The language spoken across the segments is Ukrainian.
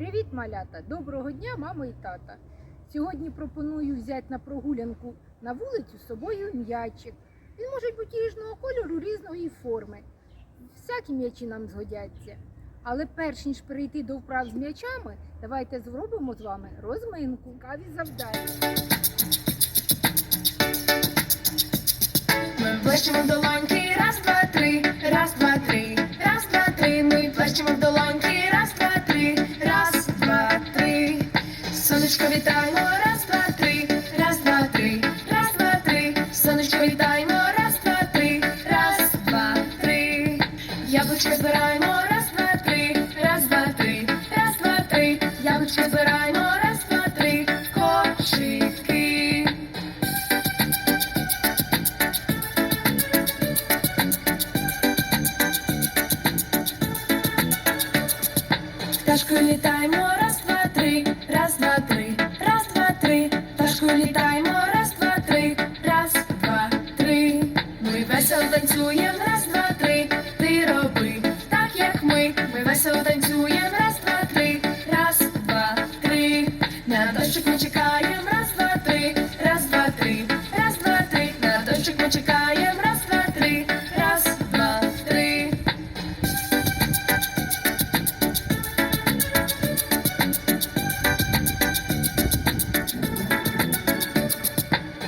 Привіт, малята! Доброго дня, мама і тата. Сьогодні пропоную взяти на прогулянку на вулицю з собою м'ячик. Він може бути різного кольору, різної форми. Всякі м'ячі нам згодяться. Але перш ніж перейти до вправ з м'ячами, давайте зробимо з вами розминку. Каві завдання. Ми плещемо долоньки, раз, два, три, раз, два, Яблучко збираємо, раз, два, три, раз, два, три, раз, два, три. Яблучки збираємо, раз, два, три, кошики. Пташкою літаємо, раз, дощик ми чекаємо, раз, два, три, раз, два, три.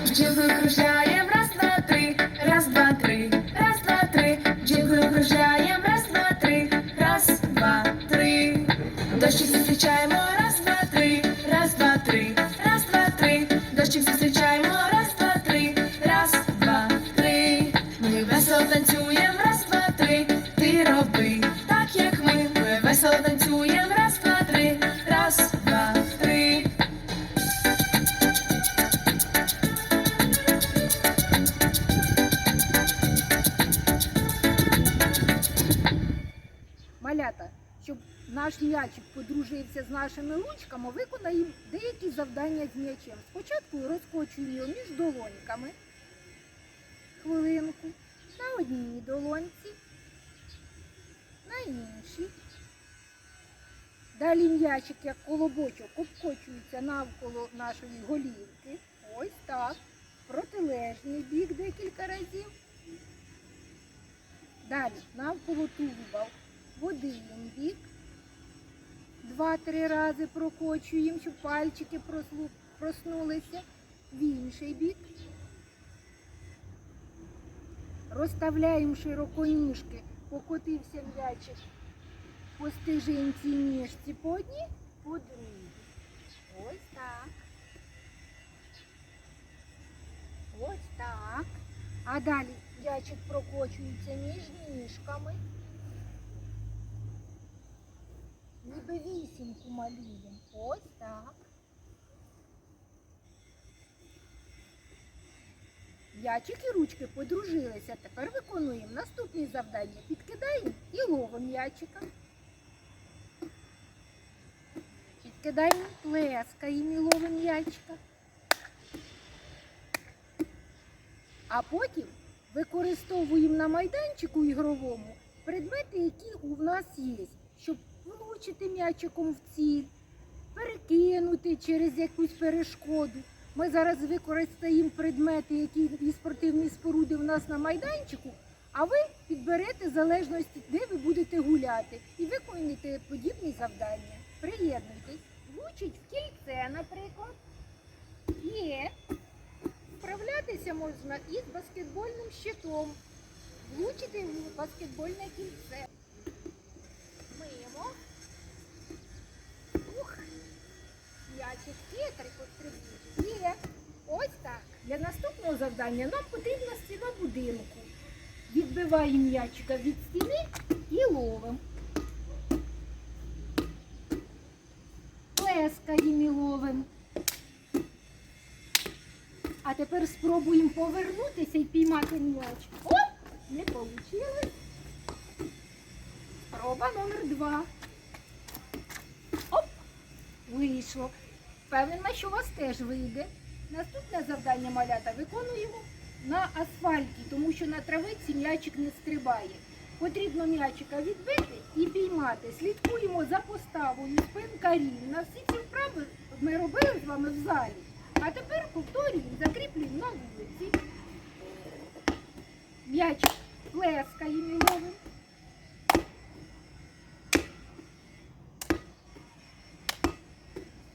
Бджілкою кружляєм, раз, два, три, раз, два, три, раз, два, три. Бджілкою кружляєм, раз, два, три, раз, два, три. Дощик зустрічаємо, раз, два, три, раз, два, три, раз, два, три. Дощик зустрічаємо, наш м'ячик подружився з нашими ручками, виконаємо деякі завдання з м'ячем. Спочатку розкочуємо його між долоньками. Хвилинку. На одній долоньці, на іншій. Далі м'ячик, як колобочок, обкочується навколо нашої голівки. Ось так. Протилежний бік декілька разів. Далі навколо тулуба в один бік. Два-три рази прокочуємо, щоб пальчики проснулися в інший бік. Розставляємо широко ніжки, покотився м'ячик по стежинці ніжці по одній, по другій. Ось так. Ось так. А далі м'ячик прокочується між ніжками. Вісімку малюємо. Ось так. М'ячик і ручки подружилися. Тепер виконуємо наступні завдання. Підкидаємо і ловимо м'ячика. Підкидаємо, плескаємо і ловимо м'ячика. А потім використовуємо на майданчику ігровому предмети, які у нас є, щоб влучити м'ячиком в ціль, перекинути через якусь перешкоду. Ми зараз використаємо предмети, які і спортивні споруди у нас на майданчику, а ви підберете в залежності, де ви будете гуляти, і виконуєте подібні завдання. Приєднуйтесь, влучить в кільце, наприклад. Є. Вправлятися можна із баскетбольним щитом. Влучити в баскетбольне кільце. М'ячик хитрий потрібний. Є. Ось так. Для наступного завдання нам потрібна стіна будинку. Відбиваємо м'ячика від стіни і ловимо. Плескаємо і ловимо. А тепер спробуємо повернутися і піймати м'яч. Оп! Не вийшло. Спроба номер два. Оп! Вийшло. Впевнена, що у вас теж вийде. Наступне завдання малята виконуємо на асфальті, тому що на травиці м'ячик не стрибає. Потрібно м'ячика відбити і піймати. Слідкуємо за поставою спинка рівна. Всі ці вправи ми робили з вами в залі. А тепер повторюємо, закріплюємо на вулиці. М'яч плескаємо і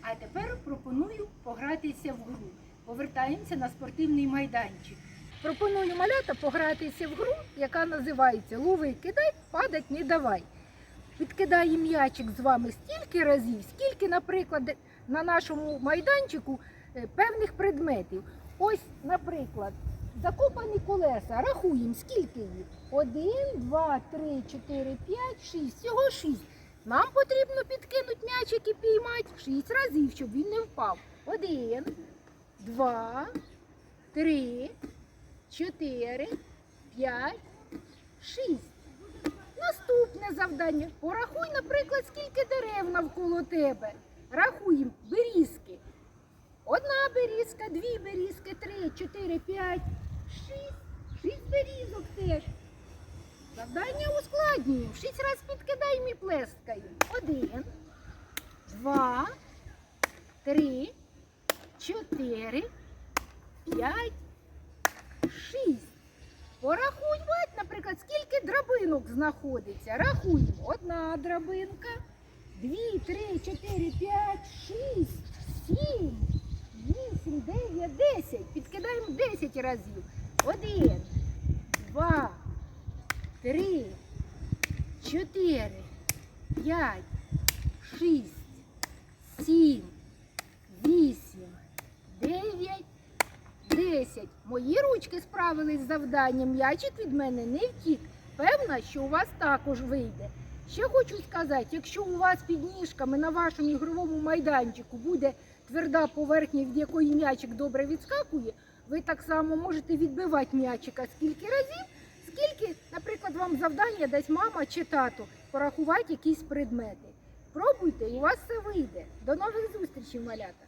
А тепер пропоную погратися в гру. Повертаємося на спортивний майданчик. Пропоную малята погратися в гру, яка називається Лови, кидай, падать не давай. Підкидає м'ячик з вами стільки разів, скільки, наприклад, на нашому майданчику е, певних предметів. Ось, наприклад, закопані колеса. Рахуємо, скільки їх? Один, два, три, чотири, п'ять, шість. Всього шість. Нам потрібно підкинути м'ячик і піймати шість разів, щоб він не впав. Один, два, три, чотири, п'ять, шість. Наступне завдання. Порахуй, наприклад, скільки дерев навколо тебе. Рахуємо берізки. Одна берізка, дві берізки, три, чотири, п'ять, шість. Шість берізок теж. Завдання ускладнюємо. Шість разів підкидаємо і плескаємо. Один, два, три, чотири, п'ять, шість. Порахуй, бать, наприклад, скільки драбинок знаходиться. Рахуємо. Одна драбинка, дві, три, чотири, п'ять, шість, сім, вісім, дев'ять, десять. Підкидаємо десять разів. Один, два, три, чотири, п'ять, шість, сім, вісім, дев'ять. Десять. Мої ручки справились з завданням. М'ячик від мене не втік. Певна, що у вас також вийде. Ще хочу сказати, якщо у вас під ніжками на вашому ігровому майданчику буде тверда поверхня, від якої м'ячик добре відскакує, ви так само можете відбивати м'ячика скільки разів, скільки, наприклад, вам завдання дасть мама чи тато порахувати якісь предмети. Пробуйте, і у вас все вийде. До нових зустрічей, малята!